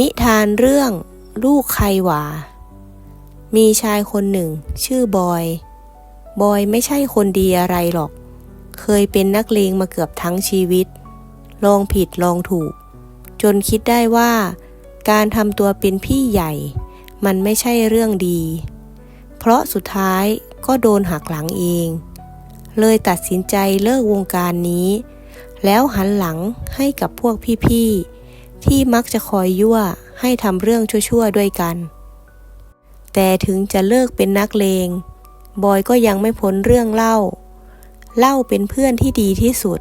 นิทานเรื่องลูกใครหวา มีชายคนหนึ่ง ชื่อบอย บอยไม่ใช่คนดีอะไรหรอก เคยเป็นนักเลงมาเกือบทั้งชีวิต ลองผิดลองถูก จนคิดได้ว่า การทำตัวเป็นพี่ใหญ่ มันไม่ใช่เรื่องดี เพราะสุดท้ายก็โดนหักหลังเอง เลยตัดสินใจเลิกวงการนี้ แล้วหันหลังให้กับพวกพี่ๆ ที่มักจะคอยยั่วให้ทำเรื่องชั่วๆด้วยกัน แต่ถึงจะเลิกเป็นนักเลง บอยก็ยังไม่พ้นเรื่องเล่า เล่าเป็นเพื่อนที่ดีที่สุด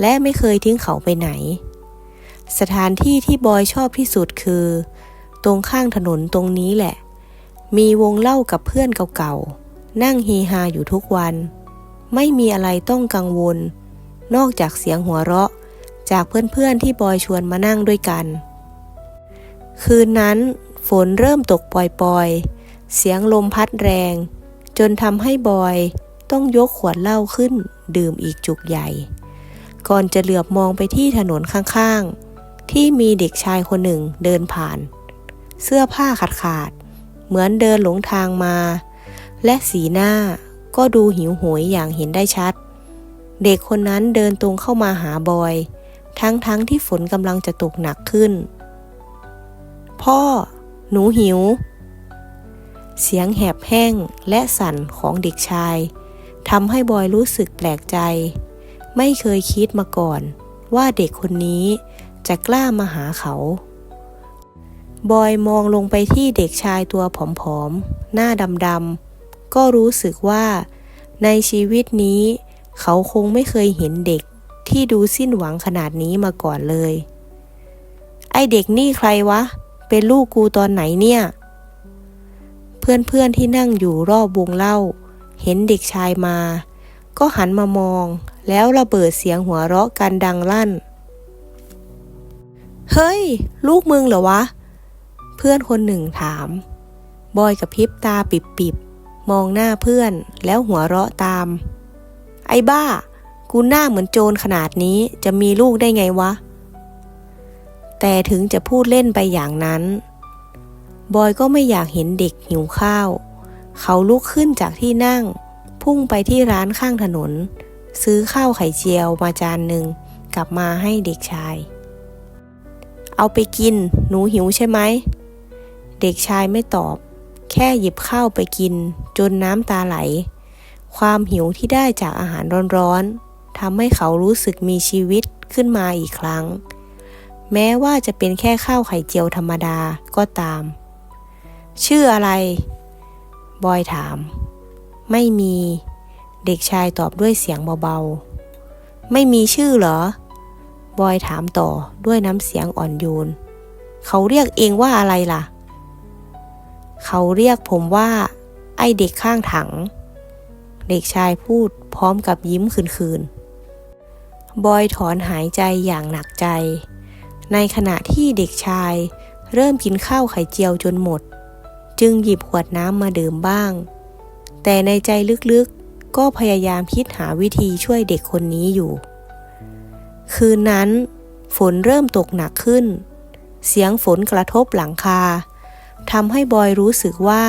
และไม่เคยทิ้งเขาไปไหน สถานที่ที่บอยชอบที่สุดคือ ตรงข้างถนนตรงนี้แหละ มีวงเล่ากับเพื่อนเก่าๆ นั่งเฮฮาอยู่ทุกวัน ไม่มีอะไรต้องกังวล นอกจากเสียงหัวเราะ จากเพื่อนๆที่บอยชวนมานั่งด้วยกัน คืนนั้นฝนเริ่มตกปล่อยๆ เสียงลมพัดแรง จนทำให้บอยต้องยกขวดเหล้าขึ้น ดื่มอีกจุกใหญ่ ก่อนจะเหลือบมองไปที่ถนนข้างๆ ที่มีเด็กชายคนหนึ่งเดินผ่าน เสื้อผ้าขาดขาด เหมือนเดินหลงทางมา และสีหน้าก็ดูหิวโหยอย่างเห็นได้ชัด เด็กคนนั้นเดินตรงเข้ามาหาบอย ทั้งๆทที่ฝนกำลังจะตกหนักขึ้น พ่อ หนูหิว เสียงแหบแห้งและสั่นของเด็กชายทำให้บอยรู้สึกแปลกใจ ไม่เคยคิดมาก่อน ว่าเด็กคนนี้จะกล้ามาหาเขา บอยมองลงไปที่เด็กชายตัวผอมๆ หน้าดำๆ ก็รู้สึกว่า ในชีวิตนี้เขาคงไม่เคยเห็นเด็ก ที่ดูสิ้นหวังขนาดนี้มาก่อนเลย ไอเด็กนี่ใครวะ เป็นลูกกูตอนไหนเนี่ย เพื่อนๆที่นั่งอยู่รอบวงเล่า เห็นเด็กชายมา ก็หันมามอง แล้วระเบิดเสียงหัวเราะกันดังลั่น เฮ้ย ลูกมึงเหรอวะ เพื่อนคนหนึ่งถาม บอยกับพิบตาปิบๆมองหน้าเพื่อนแล้วหัวเราะตาม ไอ้บ้า กูหน้าเหมือนโจรขนาดนี้จะมีลูกได้ไงวะ แต่ถึงจะพูดเล่นไปอย่างนั้น บอยก็ไม่อยากเห็นเด็กหิวข้าว เขาลุกขึ้นจากที่นั่ง พุ่งไปที่ร้านข้างถนน ซื้อข้าวไข่เจียวมาจานหนึ่งกลับมาให้เด็กชาย เอาไปกิน หนูหิวใช่ไหม เด็กชายไม่ตอบ แค่หยิบข้าวไปกิน จนน้ำตาไหล ความหิวที่ได้จากอาหารร้อนๆ ทำให้เขารู้สึกมีชีวิตขึ้นมาอีกครั้ง แม้ว่าจะเป็นแค่ข้าวไข่เจียวธรรมดาก็ตาม ชื่ออะไร บอยถาม ไม่มี เด็กชายตอบด้วยเสียงเบาๆ ไม่มีชื่อเหรอ บอยถามต่อด้วยน้ำเสียงอ่อนโยน เขาเรียกเองว่าอะไรล่ะ เขาเรียกผมว่า ไอเด็กข้างถัง เด็กชายพูดพร้อมกับยิ้มคืนๆ บอยถอนหายใจอย่างหนักใจ ในขณะที่เด็กชาย เริ่มกินข้าวไข่เจียวจนหมด จึงหยิบขวดน้ำมาดื่มบ้าง แต่ในใจลึกๆ ก็พยายามคิดหาวิธีช่วยเด็กคนนี้อยู่ คืนนั้น ฝนเริ่มตกหนักขึ้น เสียงฝนกระทบหลังคาทำให้บอยรู้สึกว่า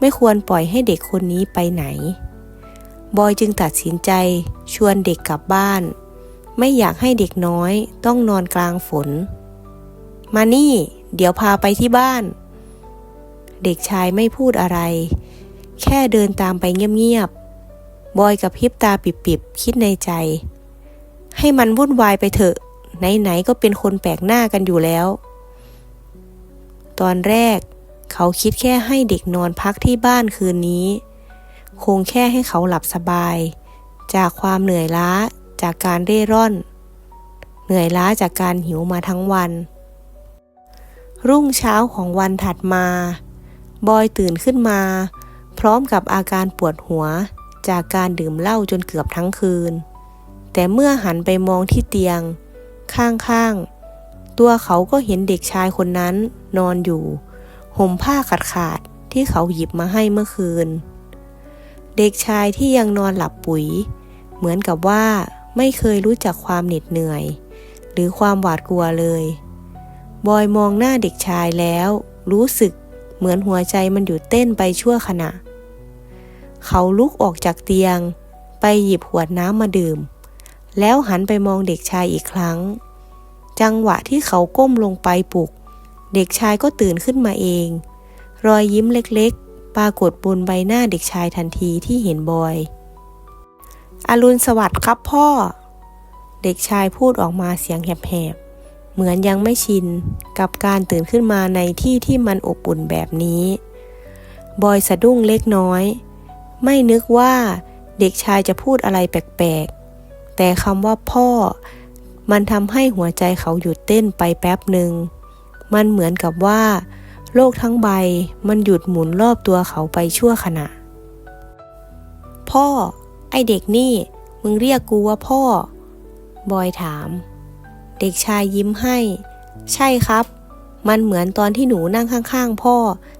ไม่ควรปล่อยให้เด็กคนนี้ไปไหน บอยจึงตัดสินใจชวนเด็กกลับบ้าน ไม่อยากให้เด็กน้อยต้องนอนกลางฝน มานี่ เดี๋ยวพาไปที่บ้าน เด็กชายไม่พูดอะไร แค่เดินตามไปเงียบๆ บอยกับพิบตาปิบๆ คิดในใจ ให้มันวุ่นวายไปเถอะ ไหนๆ ก็เป็นคนแปลกหน้ากันอยู่แล้ว ตอนแรกเขาคิดแค่ให้เด็กนอนพักที่บ้านคืนนี้ คงแค่ให้เขาหลับสบาย จากความเหนื่อยล้า จากการเร่ร่อน เหนื่อยล้าจากการหิวมาทั้งวัน รุ่งเช้าของวันถัดมา บอยตื่นขึ้นมา พร้อมกับอาการปวดหัวจากการดื่มเหล้าจนเกือบทั้งคืน แต่เมื่อหันไปมองที่เตียง ข้างๆ ตัวเขาก็เห็นเด็กชายคนนั้นนอนอยู่ ห่มผ้าขาดๆที่เขาหยิบมาให้เมื่อคืน เด็กชายที่ยังนอนหลับปุ๋ย เหมือนกับว่า ไม่เคยรู้จักความเหน็ดเหนื่อย หรือความหวาดกลัวเลย บอยมองหน้าเด็กชายแล้ว รู้สึกเหมือนหัวใจมันหยุดเต้นไปชั่วขณะ เขาลุกออกจากเตียง ไปหยิบขวดน้ำมาดื่ม แล้วหันไปมองเด็กชายอีกครั้ง จังหวะที่เขาก้มลงไปปลุก เด็กชายก็ตื่นขึ้นมาเอง รอยยิ้มเล็กๆ ปรากฏบนใบหน้าเด็กชายทันทีที่เห็นบอย อรุณสวัสดิ์ครับพ่อ เด็กชายพูดออกมาเสียงแหบๆ เหมือนยังไม่ชินกับการตื่นขึ้นมาในที่ที่มันอบอุ่นแบบนี้ บอยสะดุ้งเล็กน้อย ไม่นึกว่าเด็กชายจะพูดอะไรแปลกๆ แต่คำว่าพ่อ มันทำให้หัวใจเขาหยุดเต้นไปแป๊บหนึ่ง มันเหมือนกับว่า โลกทั้งใบมันหยุดหมุนรอบตัวเขาไปชั่วขณะ พ่อ อเด็กนี่ มึงเรียกกูว่าพ่อ บอยถาม เด็กชายยิ้มให้ ใช่ครับ มันเหมือนตอนที่หนูนั่งข้างๆพ่อ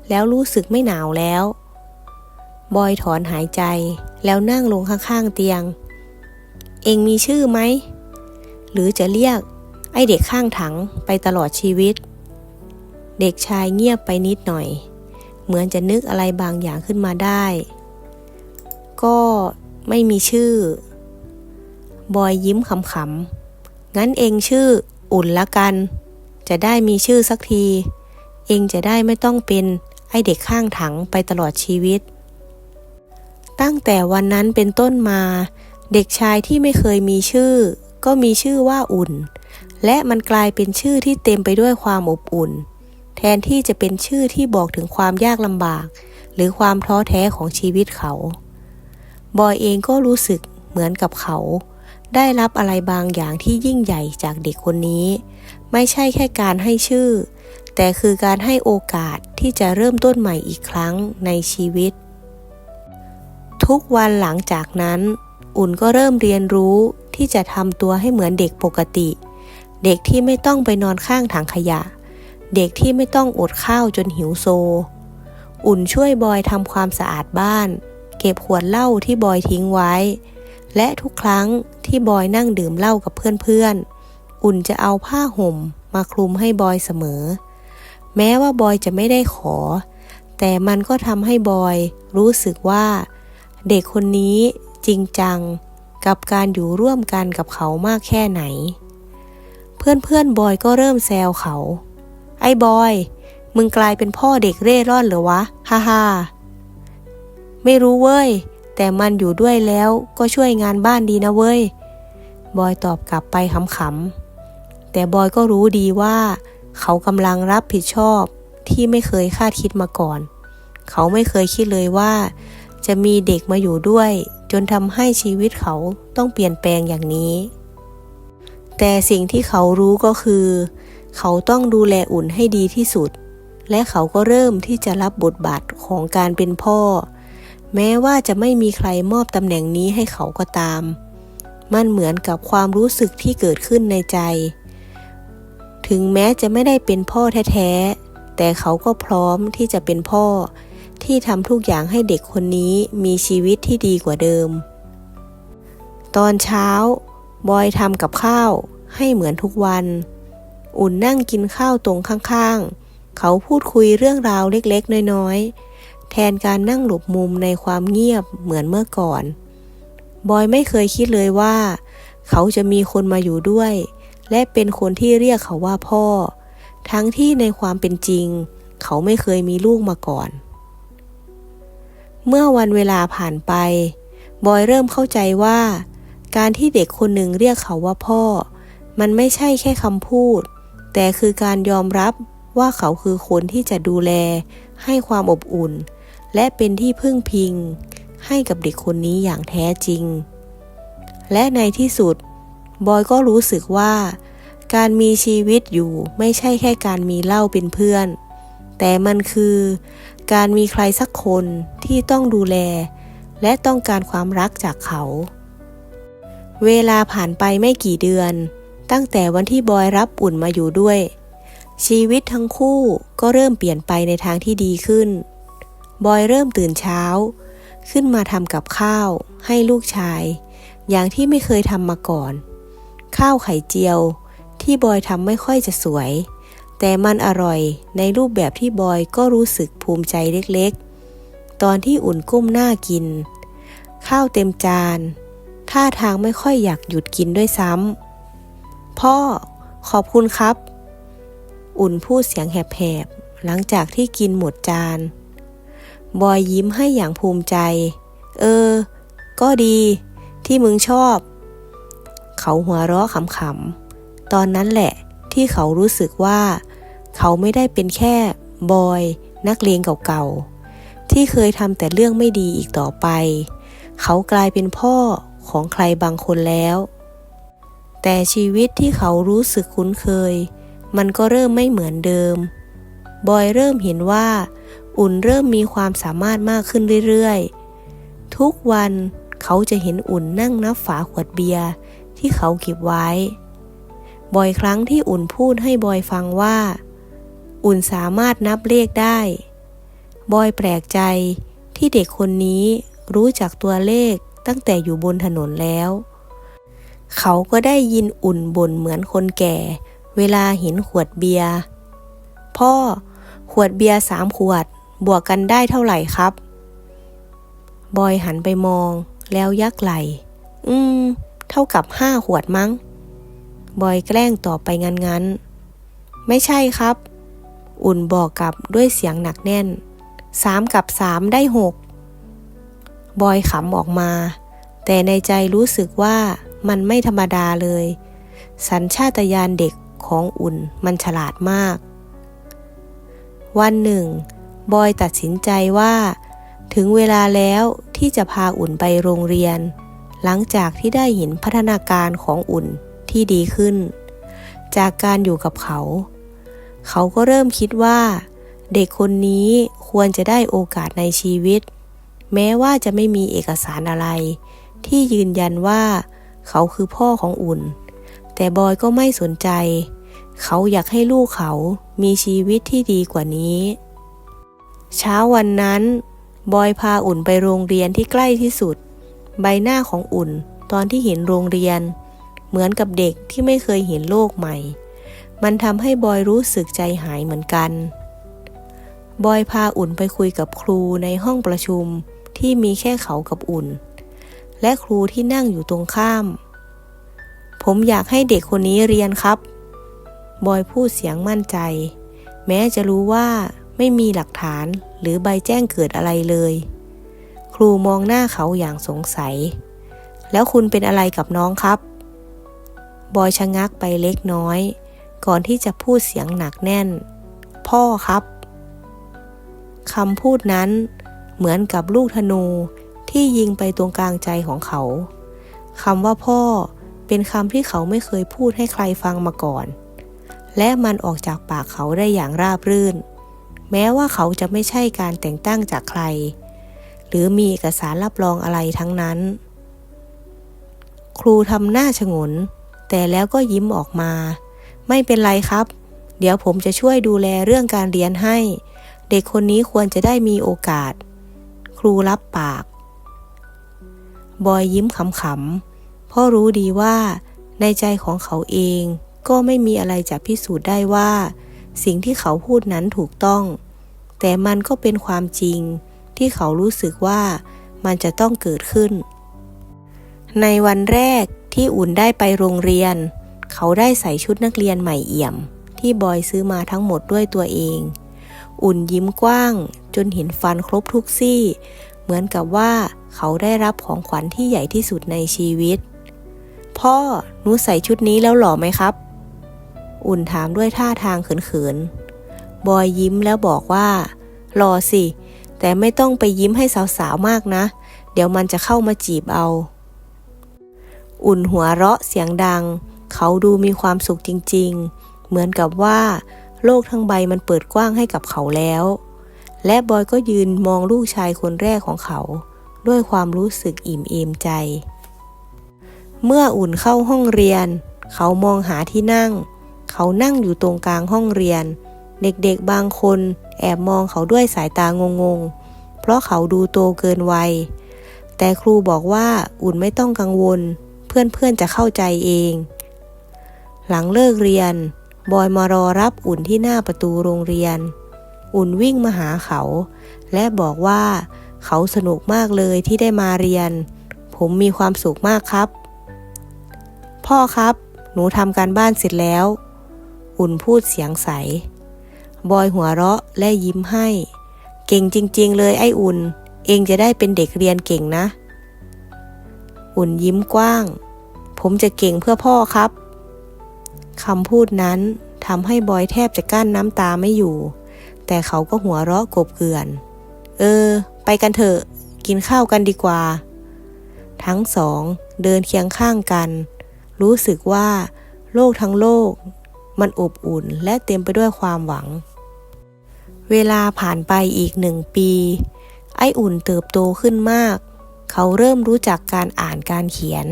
แล้วรู้สึกไม่หนาวแล้ว บอยถอนหายใจ แล้วนั่งลงข้างๆเตียง เองมีชื่อไหม หรือจะเรียก ไอเด็กข้างถังไปตลอดชีวิต เด็กชายเงียบไปนิดหน่อย เหมือนจะนึกอะไรบางอย่างขึ้นมาได้ก็ ไม่มีชื่อ บอยยิ้มขำๆ งั้นเองชื่ออุ่นละกัน จะได้มีชื่อสักที เองจะได้ไม่ต้องเป็นไอเด็กข้างถังไปตลอดชีวิต ตั้งแต่วันนั้นเป็นต้นมา เด็กชายที่ไม่เคยมีชื่อ ก็มีชื่อว่าอุ่น และมันกลายเป็นชื่อที่เต็มไปด้วยความอบอุ่น แทนที่จะเป็นชื่อที่บอกถึงความยากลำบาก หรือความท้อแท้ของชีวิตเขา บอยเองก็รู้สึกเหมือนกับเขา ได้รับอะไรบางอย่างที่ยิ่งใหญ่จากเด็กคนนี้ ไม่ใช่แค่การให้ชื่อ แต่คือการให้โอกาสที่จะเริ่มต้นใหม่อีกครั้งในชีวิต ทุกวันหลังจากนั้น อุ่นก็เริ่มเรียนรู้ที่จะทำตัวให้เหมือนเด็กปกติ เด็กที่ไม่ต้องไปนอนข้างถังขยะ เด็กที่ไม่ต้องอดข้าวจนหิวโซ อุ่นช่วยบอยทำความสะอาดบ้าน ก็บขวดเหล้าที่บอยทิ้งไว้ และทุกครั้งที่บอยนั่งดื่มเหล้ากับเพื่อนๆ อุ่นจะเอาผ้าห่มมาคลุมให้บอยเสมอ แม้ว่าบอยจะไม่ได้ขอ แต่มันก็ทำให้บอยรู้สึกว่า เด็กคนนี้จริงจังกับการอยู่ร่วมกันกับเขามากแค่ไหน เพื่อนๆบอยก็เริ่มแซวเขา ไอ้บอย มึงกลายเป็นพ่อเด็กเร่ร่อนเหรอวะ ฮ่าฮ่า ไม่รู้เว้ย แต่มันอยู่ด้วยแล้วก็ช่วยงานบ้านดีนะเว้ย บอยตอบกลับไปขำๆ แต่บอยก็รู้ดีว่า เขากำลังรับผิดชอบที่ไม่เคยคาดคิดมาก่อน เขาไม่เคยคิดเลยว่า จะมีเด็กมาอยู่ด้วย จนทำให้ชีวิตเขาต้องเปลี่ยนแปลงอย่างนี้ แต่สิ่งที่เขารู้ก็คือ เขาต้องดูแลอุ่นให้ดีที่สุดและเขาก็เริ่มที่จะรับบทบาทของการเป็นพ่อ แม้ว่าจะไม่มีใครมอบตำแหน่งนี้ให้เขาก็ตาม มันเหมือนกับความรู้สึกที่เกิดขึ้นในใจ ถึงแม้จะไม่ได้เป็นพ่อแท้ๆ แต่เขาก็พร้อมที่จะเป็นพ่อ ที่ทำทุกอย่างให้เด็กคนนี้มีชีวิตที่ดีกว่าเดิม ตอนเช้า บอยทำกับข้าวให้เหมือนทุกวัน อุ่นนั่งกินข้าวตรงข้างๆ เขาพูดคุยเรื่องราวเล็กๆ น้อยๆ ทนการนั่งหลบมุมในความเงียบเหมือนเมื่อก่อน บอยไม่เคยคิดเลยว่า เขาจะมีคนมาอยู่ด้วย และเป็นคนที่เรียกเขาว่าพ่อ ทั้งที่ในความเป็นจริง เขาไม่เคยมีลูกมาก่อน เมื่อวันเวลาผ่านไป บอยเริ่มเข้าใจว่า การที่เด็กคนหนึ่งเรียกเขาว่าพ่อ มันไม่ใช่แค่คำพูด แต่คือการยอมรับว่าเขาคือคนที่จะดูแลให้ความอบอุ่น และเป็นที่พึ่งพิง ให้กับเด็กคนนี้อย่างแท้จริง และในที่สุด บอยก็รู้สึกว่า การมีชีวิตอยู่ไม่ใช่แค่การมีเหล้าเป็นเพื่อน แต่มันคือ การมีใครสักคนที่ต้องดูแล และต้องการความรักจากเขา เวลาผ่านไปไม่กี่เดือน ตั้งแต่วันที่บอยรับอุ่นมาอยู่ด้วยชีวิตทั้งคู่ก็เริ่มเปลี่ยนไปในทางที่ดีขึ้น บอยเริ่มตื่นเช้า ขึ้นมาทำกับข้าว ให้ลูกชาย อย่างที่ไม่เคยทำมาก่อน ข้าวไข่เจียว ที่บอยทำไม่ค่อยจะสวย แต่มันอร่อยในรูปแบบที่บอยก็รู้สึกภูมิใจเล็กๆ ตอนที่อุ่นก้มหน้ากิน ข้าวเต็มจาน ท่าทางไม่ค่อยอยากหยุดกินด้วยซ้ำพ่อขอบคุณครับ อุ่นพูดเสียงแหบๆหลังจากที่กินหมดจาน บอยยิ้มให้อย่างภูมิใจ เออ ก็ดีที่มึงชอบ เขาหัวเราะขำๆ ตอนนั้นแหละที่เขารู้สึกว่า เขาไม่ได้เป็นแค่บอยนักเลงเก่าๆ ที่เคยทำแต่เรื่องไม่ดีอีกต่อไป เขากลายเป็นพ่อของใครบางคนแล้ว แต่ชีวิตที่เขารู้สึกคุ้นเคย มันก็เริ่มไม่เหมือนเดิม บอยเริ่มเห็นว่า อุ่นเริ่มมีความสามารถมากขึ้นเรื่อยๆ ทุกวันเขาจะเห็นอุ่นนั่งนับฝาขวดเบียร์ที่เขาเก็บไว้ บ่อยครั้งที่อุ่นพูดให้บอยฟังว่า อุ่นสามารถนับเลขได้ บอยแปลกใจที่เด็กคนนี้รู้จักตัวเลขตั้งแต่อยู่บนถนนแล้ว เขาก็ได้ยินอุ่นบ่นเหมือนคนแก่ เวลาเห็นขวดเบียร์ พ่อ ขวดเบียร์สามขวด บวกกันได้เท่าไหร่ครับ บอยหันไปมอง แล้วยักไหล อืม เท่ากับห้าขวดมั้ง บอยแกล้งตอบไปงั้นไม่ใช่ครับ อุ่นบอกกลับด้วยเสียงหนักแน่น สามกับสามได้หก บอยขำออกมา แต่ในใจรู้สึกว่ามันไม่ธรรมดาเลย สัญชาตญาณเด็กของอุ่นมันฉลาดมาก วันหนึ่ง บอยตัดสินใจว่า ถึงเวลาแล้วที่จะพาอุ่นไปโรงเรียน หลังจากที่ได้เห็นพัฒนาการของอุ่นที่ดีขึ้น จากการอยู่กับเขา เขาก็เริ่มคิดว่า เด็กคนนี้ควรจะได้โอกาสในชีวิต แม้ว่าจะไม่มีเอกสารอะไร ที่ยืนยันว่า เขาคือพ่อของอุ่น แต่บอยก็ไม่สนใจ เขาอยากให้ลูกเขามีชีวิตที่ดีกว่านี้ เช้าวันนั้น บอยพาอุ่นไปโรงเรียนที่ใกล้ที่สุด ใบหน้าของอุ่นตอนที่เห็นโรงเรียน เหมือนกับเด็กที่ไม่เคยเห็นโลกใหม่ มันทำให้บอยรู้สึกใจหายเหมือนกัน บอยพาอุ่นไปคุยกับครูในห้องประชุมที่มีแค่เขากับอุ่น และครูที่นั่งอยู่ตรงข้าม ผมอยากให้เด็กคนนี้เรียนครับ บอยพูดเสียงมั่นใจ แม้จะรู้ว่า ไม่มีหลักฐานหรือใบแจ้งเกิดอะไรเลย ครูมองหน้าเขาอย่างสงสัย แล้วคุณเป็นอะไรกับน้องครับ บอยชะงักไปเล็กน้อย ก่อนที่จะพูดเสียงหนักแน่น พ่อครับคำพูดนั้นเหมือนกับลูกธนูที่ยิงไปตรงกลางใจของเขาคำว่าพ่อเป็นคำที่เขาไม่เคยพูดให้ใครฟังมาก่อน และมันออกจากปากเขาได้อย่างราบรื่น แม้ว่าเขาจะไม่ใช่การแต่งตั้งจากใคร หรือมีเอกสารรับรองอะไรทั้งนั้น ครูทำหน้าฉงน แต่แล้วก็ยิ้มออกมา ไม่เป็นไรครับ เดี๋ยวผมจะช่วยดูแลเรื่องการเรียนให้ เด็กคนนี้ควรจะได้มีโอกาส ครูรับปาก บอยยิ้มขำๆ เพราะรู้ดีว่าในใจของเขาเองก็ไม่มีอะไรจะพิสูจน์ได้ว่า สิ่งที่เขาพูดนั้นถูกต้อง แต่มันก็เป็นความจริงที่เขารู้สึกว่ามันจะต้องเกิดขึ้น ในวันแรกที่อุ่นได้ไปโรงเรียน เขาได้ใส่ชุดนักเรียนใหม่เอี่ยม ที่บอยซื้อมาทั้งหมดด้วยตัวเอง อุ่นยิ้มกว้าง จนเห็นฟันครบทุกซี่ เหมือนกับว่าเขาได้รับของขวัญที่ใหญ่ที่สุดในชีวิต พ่อหนูใส่ชุดนี้แล้วหล่อไหมครับ อุ่นถามด้วยท่าทางเขินๆ บอยยิ้มแล้วบอกว่าหล่อสิ แต่ไม่ต้องไปยิ้มให้สาวๆมากนะ เดี๋ยวมันจะเข้ามาจีบเอา อุ่นหัวเราะเสียงดัง เขาดูมีความสุขจริงๆ เหมือนกับว่า โลกทั้งใบมันเปิดกว้างให้กับเขาแล้ว และบอยก็ยืนมองลูกชายคนแรกของเขา ด้วยความรู้สึกอิ่มเอมใจเมื่ออุ่นเข้าห้องเรียน เขามองหาที่นั่ง เขานั่งอยู่ตรงกลางห้องเรียน เด็กๆบางคนแอบมองเขาด้วยสายตางงๆ เพราะเขาดูโตเกินวัย แต่ครูบอกว่าอุ่นไม่ต้องกังวล เพื่อนๆจะเข้าใจเอง หลังเลิกเรียน บอยมารอรับอุ่นที่หน้าประตูโรงเรียน อุ่นวิ่งมาหาเขา และบอกว่า เขาสนุกมากเลยที่ได้มาเรียน ผมมีความสุขมากครับ พ่อครับ หนูทำการบ้านเสร็จแล้ว อุ่นพูดเสียงใส บอยหัวเราะและยิ้มให้ เก่งจริง ๆ เลยไอ้อุ่น เองจะได้เป็นเด็กเรียนเก่งนะ อุ่นยิ้มกว้าง ผมจะเก่งเพื่อพ่อครับคำพูดนั้นทำให้บอยแทบจะกั้นน้ำตาไม่อยู่ แต่เขาก็หัวเราะกบเกลื่อน เออ ไปกันเถอะ กินข้าวกันดีกว่า ทั้งสองเดินเคียงข้างกัน รู้สึกว่า โลกทั้งโลก มันอบอุ่นและเต็มไปด้วยความหวัง เวลาผ่านไปอีกหนึ่งปี ไออุ่นเติบโตขึ้นมาก เขาเริ่มรู้จักการอ่านการเขียน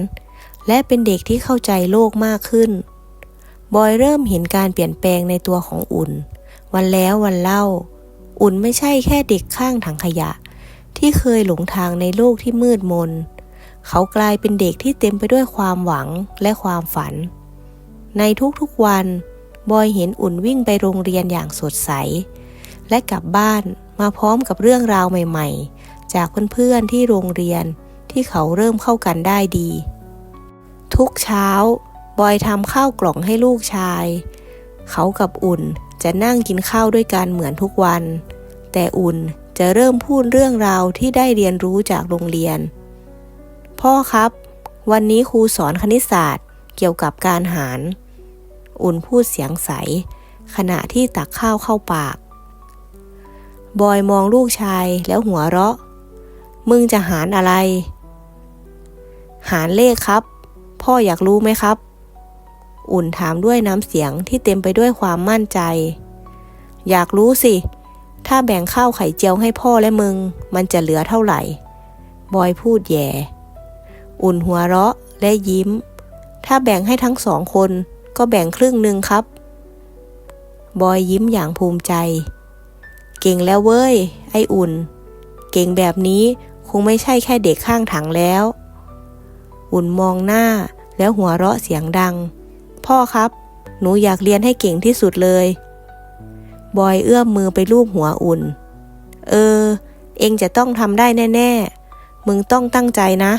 และเป็นเด็กที่เข้าใจโลกมากขึ้น บอยเริ่มเห็นการเปลี่ยนแปลงในตัวของอุ่น วันแล้ววันเล่า อุ่นไม่ใช่แค่เด็กข้างถังขยะ ที่เคยหลงทางในโลกที่มืดมนเขากลายเป็นเด็กที่เต็มไปด้วยความหวังและความฝัน ในทุกๆวัน บอยเห็นอุ่นวิ่งไปโรงเรียนอย่างสดใส และกลับบ้านมาพร้อมกับเรื่องราวใหม่ๆ จากเพื่อนๆที่โรงเรียนที่เขาเริ่มเข้ากันได้ดี ทุกเช้า บอยทำข้าวกล่องให้ลูกชาย เขากับอุ่นจะนั่งกินข้าวด้วยกันเหมือนทุกวัน แต่อุ่นจะเริ่มพูดเรื่องราวที่ได้เรียนรู้จากโรงเรียน พ่อครับ วันนี้ครูสอนคณิตศาสตร์เกี่ยวกับการหาร อุ่นพูดเสียงใส ขณะที่ตักข้าวเข้าปาก บอยมองลูกชายแล้วหัวเราะ มึงจะหารอะไร หารเลขครับ พ่ออยากรู้ไหมครับ อุ่นถามด้วยน้ำเสียงที่เต็มไปด้วยความมั่นใจ อยากรู้สิ ถ้าแบ่งข้าวไข่เจียวให้พ่อและมึง มันจะเหลือเท่าไหร่ บอยพูดแย่ อุ่นหัวเราะและยิ้มถ้าแบ่งให้ทั้งสองคน ก็แบ่งครึ่งหนึ่งครับ บอยยิ้มอย่างภูมิใจ เก่งแล้วเว้ย ไออุ่น เก่งแบบนี้คงไม่ใช่แค่เด็กข้างถังแล้ว อุ่นมองหน้าแล้วหัวเราะเสียงดัง พ่อครับ หนูอยากเรียนให้เก่งที่สุดเลย บอยเอื้อมมือไปลูบหัวอุ่น เออ เองจะต้องทำได้แน่ ๆ มึงต้องตั้งใจนะ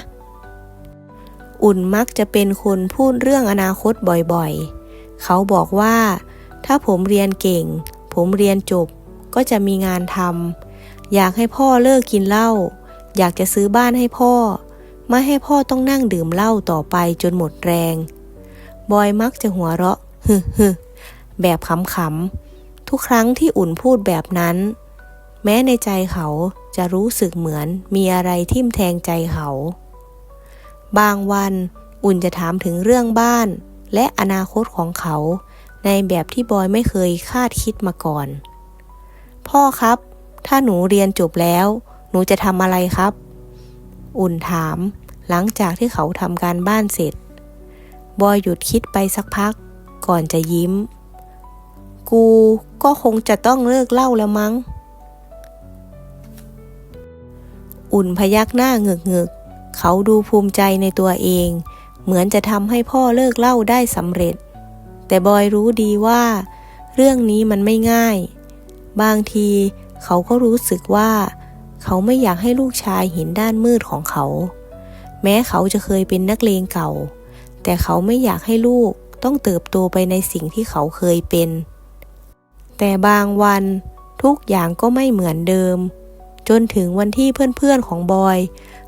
อุ่นมักจะเป็นคนพูดเรื่องอนาคตบ่อยๆ เขาบอกว่า ถ้าผมเรียนเก่ง ผมเรียนจบ ก็จะมีงานทำอยากให้พ่อเลิกกินเหล้าอยากจะซื้อบ้านให้พ่อ ไม่ให้พ่อต้องนั่งดื่มเหล้าต่อไปจนหมดแรง บอยมักจะหัวเราะฮึฮึแบบขำๆ ทุกครั้งที่อุ่นพูดแบบนั้น แม้ในใจเขาจะรู้สึกเหมือนมีอะไรทิ่มแทงใจเขา บางวันอุ่นจะถามถึงเรื่องบ้าน และอนาคตของเขา ในแบบที่บอยไม่เคยคาดคิดมาก่อน พ่อครับ ถ้าหนูเรียนจบแล้ว หนูจะทำอะไรครับ อุ่นถาม หลังจากที่เขาทำการบ้านเสร็จ บอยหยุดคิดไปสักพัก ก่อนจะยิ้ม กูก็คงจะต้องเลิกเล่าแล้วมั้ง อุ่นพยักหน้าเงึกเงึกๆ เขาดูภูมิใจในตัวเอง เหมือนจะทำให้พ่อเลิกเล่าได้สำเร็จ แต่บอยรู้ดีว่า เรื่องนี้มันไม่ง่าย บางทีเขาก็รู้สึกว่า เขาไม่อยากให้ลูกชายเห็นด้านมืดของเขา แม้เขาจะเคยเป็นนักเลงเก่า แต่เขาไม่อยากให้ลูกต้องเติบโตไปในสิ่งที่เขาเคยเป็น แต่บางวันทุกอย่างก็ไม่เหมือนเดิม จนถึงวันที่เพื่อนๆของบอย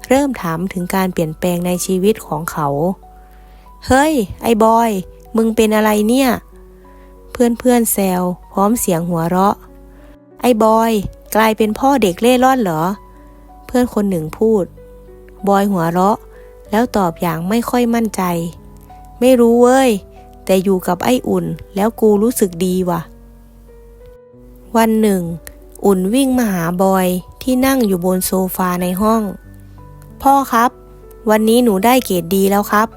เริ่มถามถึงการเปลี่ยนแปลงในชีวิตของเขา เฮ้ย ไอ้บอย มึงเป็นอะไรเนี่ย เพื่อนๆแซวพร้อมเสียงหัวเราะ ไอ้บอย กลายเป็นพ่อเด็กเล่ร่อนเหรอ เพื่อนคนหนึ่งพูด บอยหัวเราะ แล้วตอบอย่างไม่ค่อยมั่นใจ ไม่รู้เว้ย แต่อยู่กับไอ้อุ่นแล้วกูรู้สึกดีว่ะ วันหนึ่ง อุ่นวิ่งมาหาบอยที่นั่งอยู่บนโซฟาในห้อง พ่อครับ วันนี้หนูได้เกรดดีแล้วครับ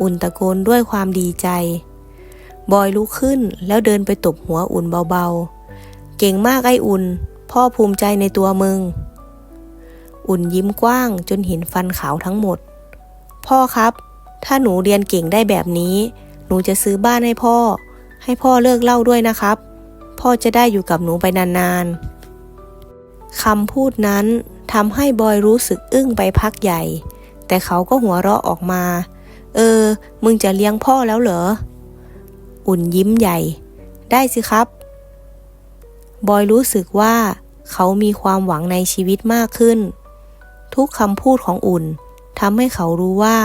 อุ่นตะโกนด้วยความดีใจ บอยลุกขึ้นแล้วเดินไปตบหัวอุ่นเบาๆ เก่งมากไอ้อุ่น พ่อภูมิใจในตัวมึง อุ่นยิ้มกว้างจนเห็นฟันขาวทั้งหมด พ่อครับ ถ้าหนูเรียนเก่งได้แบบนี้ หนูจะซื้อบ้านให้พ่อ ให้พ่อเลิกเล้าด้วยนะครับ พ่อจะได้อยู่กับหนูไปนานๆคำพูดนั้น ทำให้บอยรู้สึกอึ้งไปพักใหญ่ แต่เขาก็หัวเราะออกมา เออ มึงจะเลี้ยงพ่อแล้วเหรอ อุ่นยิ้มใหญ่ ได้สิครับ บอยรู้สึกว่าเขามีความหวังในชีวิตมากขึ้น ทุกคำพูดของอุ่นทำให้เขารู้ว่า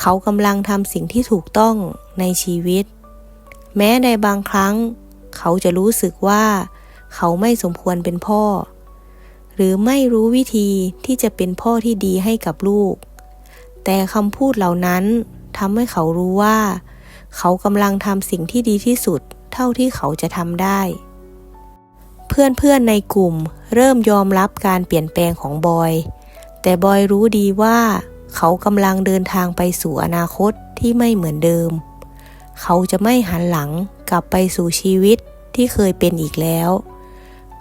เขากำลังทำสิ่งที่ถูกต้องในชีวิต แม้ในบางครั้ง เขาจะรู้สึกว่า เขาไม่สมควรเป็นพ่อ หรือไม่รู้วิธีที่จะเป็นพ่อที่ดีให้กับลูก แต่คำพูดเหล่านั้นทำให้เขารู้ว่า เขากำลังทำสิ่งที่ดีที่สุดเท่าที่เขาจะทำได้ เพื่อนๆในกลุ่มเริ่มยอมรับการเปลี่ยนแปลงของบอย แต่บอยรู้ดีว่า เขากำลังเดินทางไปสู่อนาคตที่ไม่เหมือนเดิม เขาจะไม่หันหลังกลับไปสู่ชีวิตที่เคยเป็นอีกแล้ว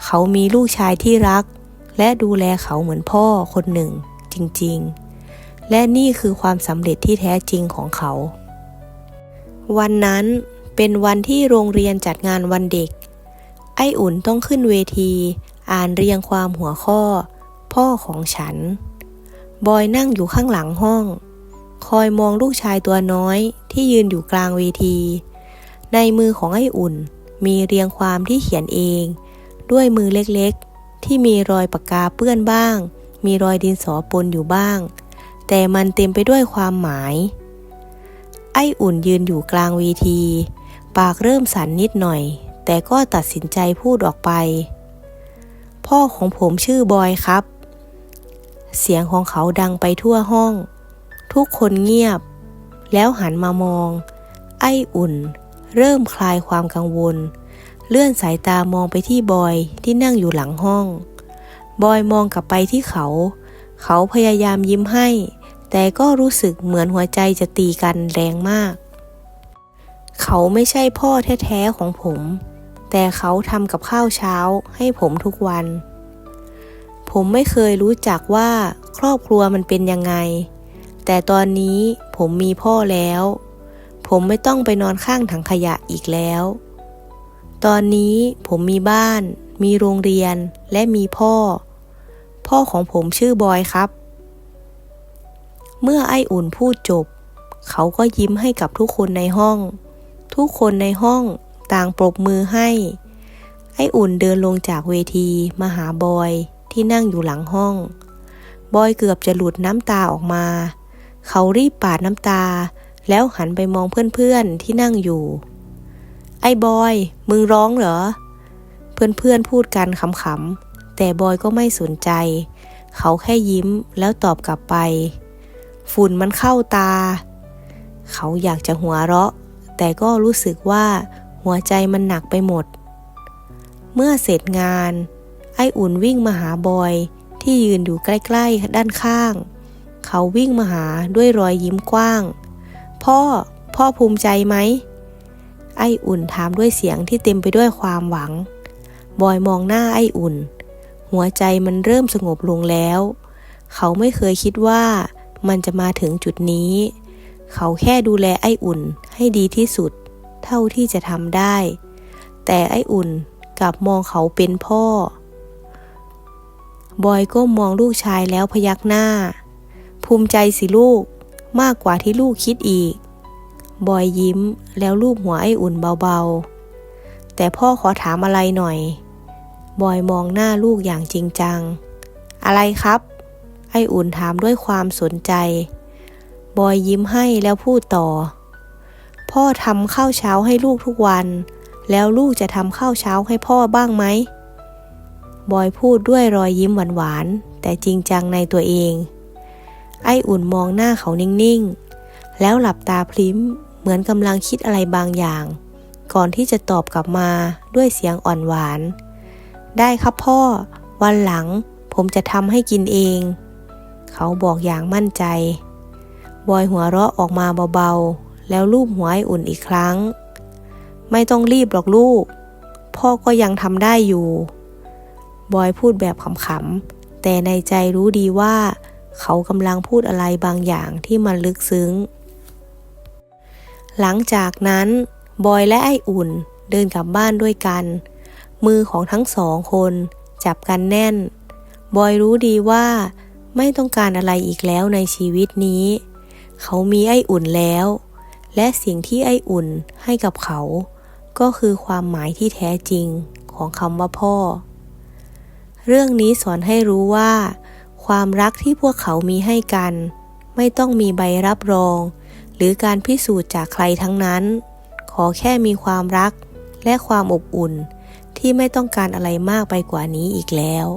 เขามีลูกชายที่รัก และดูแลเขาเหมือนพ่อคนหนึ่งจริงๆ และนี่คือความสำเร็จที่แท้จริงของเขา วันนั้นเป็นวันที่โรงเรียนจัดงานวันเด็ก ไออุ่นต้องขึ้นเวที อ่านเรียงความหัวข้อ พ่อของฉัน บอยนั่งอยู่ข้างหลังห้อง คอยมองลูกชายตัวน้อยที่ยืนอยู่กลางเวที ในมือของไออุ่นมีเรียงความที่เขียนเอง ด้วยมือเล็กๆ ที่มีรอยปากกาเปื้อนบ้าง มีรอยดินสอปนอยู่บ้าง แต่มันเต็มไปด้วยความหมาย ไออุ่นยืนอยู่กลางเวที ปากเริ่มสั่นนิดหน่อย แต่ก็ตัดสินใจพูดออกไป พ่อของผมชื่อบอยครับ เสียงของเขาดังไปทั่วห้อง ทุกคนเงียบ แล้วหันมามอง ไออุ่น เริ่มคลายความกังวล เลื่อนสายตามองไปที่บอยที่นั่งอยู่หลังห้อง บอยมองกลับไปที่เขา เขาพยายามยิ้มให้ แต่ก็รู้สึกเหมือนหัวใจจะตีกันแรงมาก เขาไม่ใช่พ่อแท้ๆของผม แต่เขาทำกับข้าวเช้าให้ผมทุกวัน ผมไม่เคยรู้จักว่าครอบครัวมันเป็นยังไง แต่ตอนนี้ผมมีพ่อแล้ว ผมไม่ต้องไปนอนข้างถังขยะอีกแล้ว ตอนนี้ผมมีบ้าน มีโรงเรียนและมีพ่อ พ่อของผมชื่อบอยครับ เมื่อไออุ่นพูดจบ เขาก็ยิ้มให้กับทุกคนในห้อง ทุกคนในห้องต่างปรบมือให้ ไออุ่นเดินลงจากเวทีมาหาบอยที่นั่งอยู่หลังห้อง บอยเกือบจะหลุดน้ำตาออกมา เขารีบปาดน้ำตา แล้วหันไปมองเพื่อนๆที่นั่งอยู่ ไอ้บอย มึงร้องเหรอ เพื่อนๆพูดกันขำๆ แต่บอยก็ไม่สนใจ เขาแค่ยิ้มแล้วตอบกลับไป ฝุ่นมันเข้าตา เขาอยากจะหัวเราะ แต่ก็รู้สึกว่าหัวใจมันหนักไปหมด เมื่อเสร็จงาน ไอ้อุ่นวิ่งมาหาบอยที่ยืนอยู่ใกล้ๆ ด้านข้าง เขาวิ่งมาหาด้วยรอยยิ้มกว้าง พ่อ พ่อภูมิใจไหม ไออุ่นถามด้วยเสียงที่เต็มไปด้วยความหวัง บอยมองหน้าไออุ่น หัวใจมันเริ่มสงบลงแล้ว เขาไม่เคยคิดว่ามันจะมาถึงจุดนี้ เขาแค่ดูแลไออุ่นให้ดีที่สุด เท่าที่จะทำได้ แต่ไออุ่นกลับมองเขาเป็นพ่อ บอยก็มองลูกชายแล้วพยักหน้า ภูมิใจสิลูกมากกว่าที่ลูกคิดอีก บอยยิ้มแล้วลูบหัวไออุ่นเบาๆ แต่พ่อขอถามอะไรหน่อย บอยมองหน้าลูกอย่างจริงจัง อะไรครับ ไออุ่นถามด้วยความสนใจ บอยยิ้มให้แล้วพูดต่อ พ่อทำข้าวเช้าให้ลูกทุกวัน แล้วลูกจะทำข้าวเช้าให้พ่อบ้างไหม บอยพูดด้วยรอยยิ้มหวานๆ แต่จริงจังในตัวเอง ไออุ่นมองหน้าเขานิ่งๆแล้วหลับตาพลิ้ม เหมือนกำลังคิดอะไรบางอย่าง ก่อนที่จะตอบกลับมาด้วยเสียงอ่อนหวาน ได้ครับพ่อ วันหลังผมจะทำให้กินเอง เขาบอกอย่างมั่นใจ บอยหัวเราะออกมาเบาๆ แล้วลูบหัวไออุ่นอีกครั้ง ไม่ต้องรีบหรอกลูก พ่อก็ยังทำได้อยู่ บอยพูดแบบขำๆ แต่ในใจรู้ดีว่า เขากำลังพูดอะไรบางอย่างที่มันลึกซึ้ง หลังจากนั้น บอยและไออุ่นเดินกลับบ้านด้วยกัน มือของทั้งสองคนจับกันแน่น บอยรู้ดีว่า ไม่ต้องการอะไรอีกแล้วในชีวิตนี้ เขามีไออุ่นแล้ว และสิ่งที่ไออุ่นให้กับเขา ก็คือความหมายที่แท้จริงของคำว่าพ่อ เรื่องนี้สอนให้รู้ว่า ความรักที่พวกเขามีให้กัน ไม่ต้องมีใบรับรอง หรือการพิสูจน์จากใครทั้งนั้น ขอแค่มีความรักและความอบอุ่นที่ไม่ต้องการอะไรมากไปกว่านี้อีกแล้ว